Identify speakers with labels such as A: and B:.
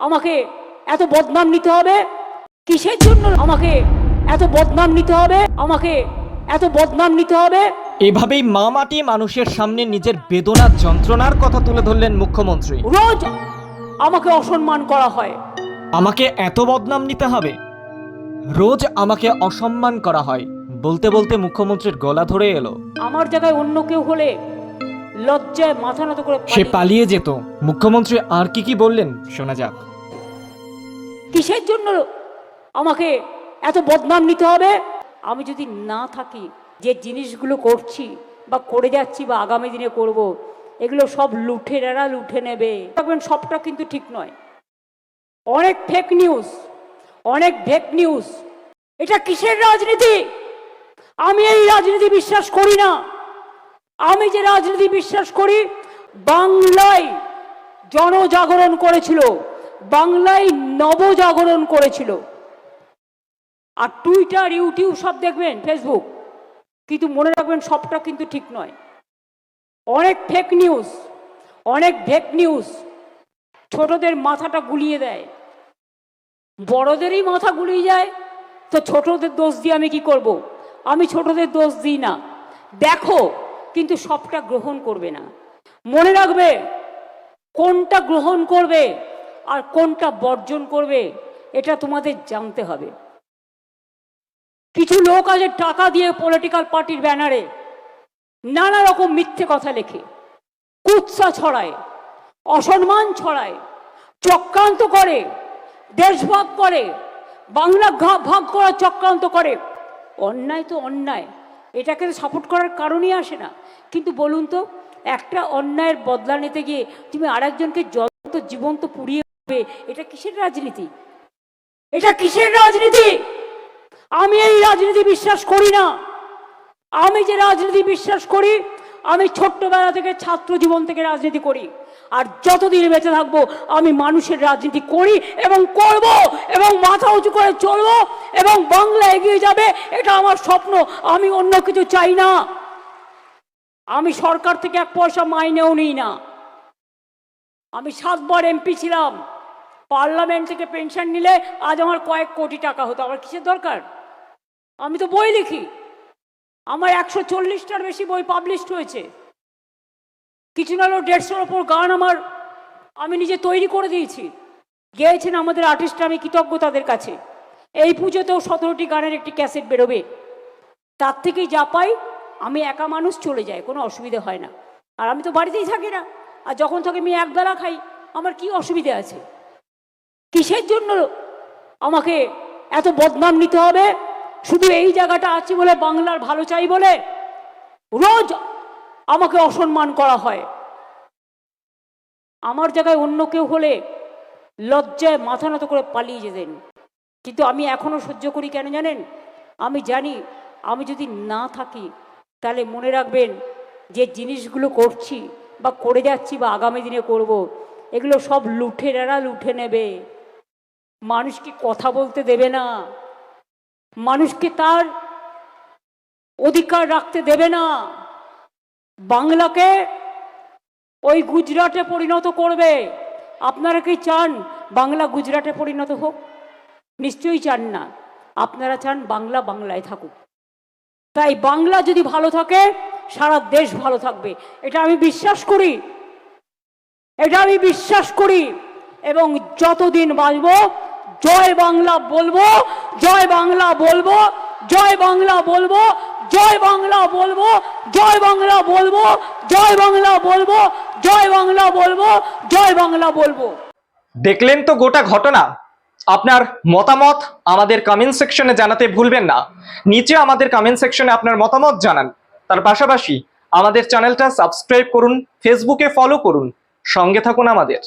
A: আমাকে এত বদনাম নিতে হবে? কিসের জন্য আমাকে এত বদনাম নিতে হবে? আমাকে এত বদনাম নিতে হবে?
B: এভাবেই মা মাটি মানুষের সামনে নিজের বেদনার যন্ত্রণার কথা তুলে ধরলেন মুখ্যমন্ত্রী।
A: রোজ আমাকে অসম্মান করা হয়।
B: আমাকে এত বদনাম নিতে হবে? রোজ আমাকে অসম্মান করা হয় বলতে বলতে মুখ্যমন্ত্রীর গলা ধরে এলো।
A: আমার জায়গায় অন্য কেউ হলে লজ্জায় মাথা নত করে
B: সে
A: পালিয়ে-
B: যেত। মুখ্যমন্ত্রী আর কি কি বললেন? শোনা যাক।
A: কিসের জন্য আমাকে এত বদনাম নিতে হবে? আমি যদি না থাকি যে জিনিসগুলো করছি বা করে যাচ্ছি বা আগামী দিনে করব এগুলো সব লুঠেরা লুঠে নেবে। দেখবেন সবটা কিন্তু ঠিক নয়। অনেক ফেক নিউজ অনেক ফেক নিউজ এটা কিসের রাজনীতি? আমি এই রাজনীতি বিশ্বাস করি না। আমি যে রাজনীতি বিশ্বাস করি, বাংলায় জনজাগরণ করেছিল, বাংলায় নবজাগরণ করেছিল। আর টুইটার ইউটিউব সব দেখবেন ফেসবুক কিন্তু মনে রাখবেন, সবটা কিন্তু ঠিক নয়। অনেক ফেক নিউজ অনেক ফেক নিউজ ছোটদের মাথাটা গুলিয়ে দেয়। বড়দেরই মাথা গুলিয়ে যায়, তো ছোটদের দোষ দিয়ে আমি কি করব। আমি ছোটদের দোষ দিই না। দেখো কিন্তু সবটা গ্রহণ করবে না। মনে রাখবে, কোনটা গ্রহণ করবে আর কোনটা বর্জন করবে, এটা তোমাদের জানতে হবে। কিছু লোক আছে টাকা দিয়ে পলিটিক্যাল পার্টির ব্যানারে, নানা রকম মিথ্যে কথা লেখে, কুৎসা ছড়ায়, অসম্মান ছড়ায়, চক্রান্ত করে দেশভাগ করে, বাংলা ভাগ করা চক্রান্ত করে। অন্যায় তো অন্যায়। এটাকে সাপোর্ট করার কারণই আসে না। কিন্তু বলুন তো, একটা অন্যায়ের বদলা নিতে গিয়ে তুমি আরেকজনকে জ্বলন্ত জীবন্ত পুড়িয়ে দেবে, এটা কিসের রাজনীতি? এটা কিসের রাজনীতি? আমি এই রাজনীতি বিশ্বাস করি না। আমি যে রাজনীতি বিশ্বাস করি, আমি ছোট্টবেলা থেকে ছাত্র জীবন থেকে রাজনীতি করি। আর যতদিন বেঁচে থাকব, আমি মানুষের রাজনীতি করি এবং করব এবং মাথা উঁচু করে চলবো এবং বাংলা এগিয়ে যাবে, এটা আমার স্বপ্ন। আমি অন্য কিছু চাই না। আমি সরকার থেকে এক পয়সা মাইনেও নিই না। আমি সাতবার এমপি ছিলাম। পার্লামেন্ট থেকে পেনশন নিলে আজ আমার কয়েক কোটি টাকা হতো। আমার কিসের দরকার? আমি তো বই লিখি। আমার একশো চল্লিশটার বেশি বই পাবলিশড হয়েছে। কিছু না হলেও দেড়শোর ওপর গান আমার, আমি নিজে তৈরি করে দিয়েছি। গেয়েছেন আমাদের আর্টিস্ট আমি কৃতজ্ঞ তাদের কাছে। এই পুজোতেও সতেরোটি গানের একটি ক্যাসেট বেরোবে। তার থেকেই যা পাই, আমি একা মানুষ চলে যায় কোনো অসুবিধা হয় না। আর আমি তো বাড়িতেই থাকি না। আর যখন থেকে আমি একবেলা খাই, আমার কি অসুবিধা আছে? কিসের জন্য আমাকে এত বদনাম নিতে হবে? শুধু এই জায়গাটা আছে বলে, বাংলার ভালো চাই বলে? রোজ আমাকে অসম্মান করা হয়। আমার জায়গায় অন্য কেউ হলে লজ্জায় মাথা নত করে পালিয়ে যেতেন। কিন্তু আমি এখনও সহ্য করি কেন জানেন? আমি জানি আমি যদি না থাকি, তাহলে মনে রাখবেন যে জিনিসগুলো করছি বা করে যাচ্ছি বা আগামী দিনে করব। এগুলো সব লুঠেরা লুঠে নেবে। মানুষকে কথা বলতে দেবে না? মানুষকে তার অধিকার রাখতে দেবে না? বাংলাকে ওই গুজরাটে পরিণত করবে। আপনারা কি চান বাংলা গুজরাটে পরিণত হোক? নিশ্চয়ই চান না। আপনারা চান বাংলা বাংলায় থাকুক। তাই বাংলা যদি ভালো থাকে, সারা দেশ ভালো থাকবে। এটা আমি বিশ্বাস করি। এটা আমি বিশ্বাস করি। এবং যতদিন বাঁচব, জয় বাংলা বলব, জয় বাংলা বলব, জয় বাংলা বলব জয় বাংলা বলব, জয় বাংলা বলব, জয় বাংলা বলব, জয় বাংলা বলব, জয় বাংলা বলব।
B: দেখলেন তো গোটা ঘটনা? আপনার মতামত আমাদের কমেন্ট সেকশনে জানাতে ভুলবেন না। নিচে আমাদের কমেন্ট সেকশনে আপনার মতামত জানান। তার পাশাপাশি আমাদের চ্যানেলটা সাবস্ক্রাইব করুন ফেসবুকে ফলো করুন। সঙ্গে থাকুন আমাদের।